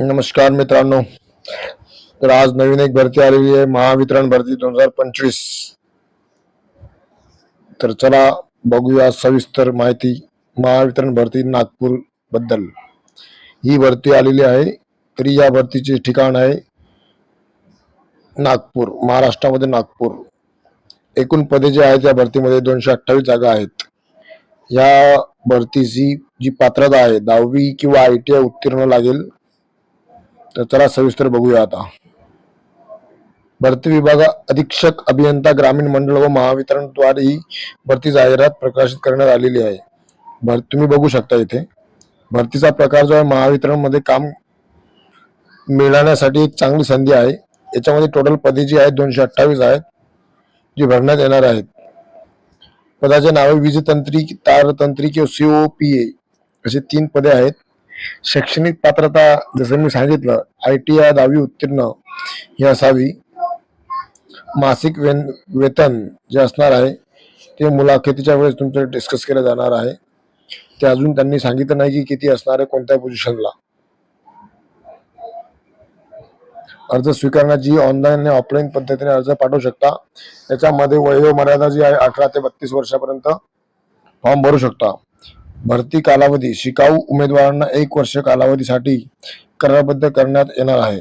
नमस्कार मित्रांनो. तर आज नवीन एक भरती आलेली आहे महावितरण भरती दोन हजार पंचवीस. तर चला बघूया सविस्तर माहिती महावितरण भरती नागपूरबद्दल. ही भरती आलेली आहे तरी या भरतीचे ठिकाण आहे नागपूर महाराष्ट्रामध्ये नागपूर. एकूण पदे जे आहेत या भरतीमध्ये दोनशे अठ्ठावीस जागा आहेत. या भरतीची जी पात्रता आहे दहावी किंवा आय टी आय उत्तीर्ण लागेल. तर चला सविस्तर बघूया आता. भरती विभाग अधीक्षक अभियंता ग्रामीण मंडळ व महावितरणद्वारे ही भरती जाहिरात प्रकाशित करण्यात आलेली आहे. भर तुम्ही बघू शकता इथे. भरतीचा प्रकार जो आहे महावितरणमध्ये काम मिळवण्यासाठी एक चांगली संधी आहे. याच्यामध्ये टोटल पदे जी आहेत दोनशे अठ्ठावीस आहेत जी भरण्यात येणार आहेत. पदाचे नावे वीजतंत्री तारतंत्री किंवा सीओ पी ए असे तीन पदे आहेत. शैक्षणिक पात्रता जसं मी सांगितलं आय टी आय दहावी उत्तीर्ण ही असावी. मासिक वेन वेतन जे असणार आहे ते मुलाखतीच्या वेळेस तुमचं डिस्कस केलं जाणार आहे. ते अजून त्यांनी सांगितलं नाही की किती असणार आहे कोणत्या पोझिशनला अर्ज स्वीकारण्याची ऑनलाईन आणि ऑफलाईन पद्धतीने अर्ज पाठवू शकता. त्याच्यामध्ये वयोमर्यादा जी आहे अठरा ते बत्तीस वर्षापर्यंत फॉर्म भरू शकता. भरती कालावधी शिकाऊ उमेदवारांना एक वर्ष कालावधीसाठी करारबद्ध करण्यात येणार आहे.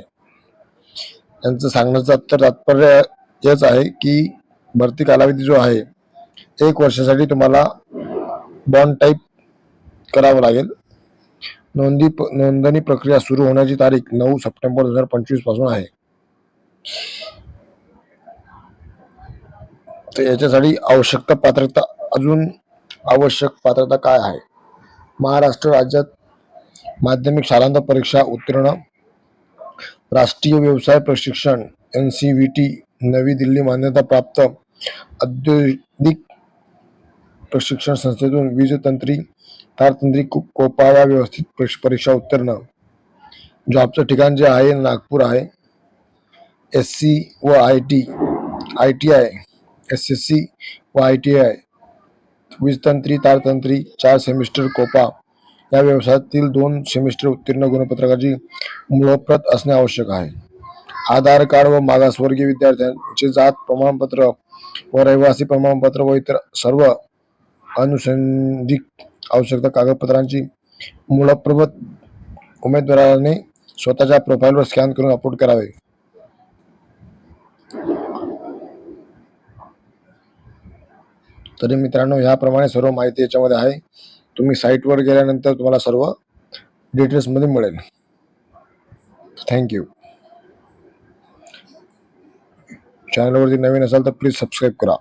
यांचं सांगण्याचं तर तात्पर्य हेच आहे की भरती कालावधी जो आहे एक वर्षासाठी तुम्हाला बॉन्ड टाईप करावं लागेल. नोंदी नोंदणी प्रक्रिया सुरू होण्याची तारीख नऊ सप्टेंबर दोन हजार पंचवीसपासून आहे. तर याच्यासाठी आवश्यकता पात्रता अजून आवश्यक पात्रता काय आहे? महाराष्ट्र राज्यात माध्यमिक शालांत परीक्षा उत्तीर्ण राष्ट्रीय व्यवसाय प्रशिक्षण एन सी व्ही टी नवी दिल्ली मान्यता प्राप्त औद्योगिक प्रशिक्षण संस्थेतून वीजतंत्री तारतंत्री कोपाळा व्यवस्थित परीक्षा उत्तीर्ण. जॉबचं ठिकाण जे आहे नागपूर आहे. एस सी व I T I T I S S C व आय टी आय. वीजतंत्री तारतंत्री चार सेमिस्टर कोपा या व्यवसायातील दोन सेमिस्टर उत्तीर्ण गुणपत्रकाची मूळप्रत असणे आवश्यक आहे. आधार कार्ड व मागासवर्गीय विद्यार्थ्यांचे जात प्रमाणपत्र व रहिवासी प्रमाणपत्र व इतर सर्व अनुषंगिक आवश्यकता कागदपत्रांची मूळप्रत उमेदवाराने स्वतःच्या प्रोफाईलवर स्कॅन करून अपलोड करावे. तरी मित्रांनो ह्याप्रमाणे सर्व माहिती याच्यामध्ये आहे. तुम्ही साईटवर गेल्यानंतर तुम्हाला सर्व डिटेल्समध्ये मिळेल. थँक्यू चॅनलवरती नवीन असाल तर प्लीज सबस्क्राईब करा.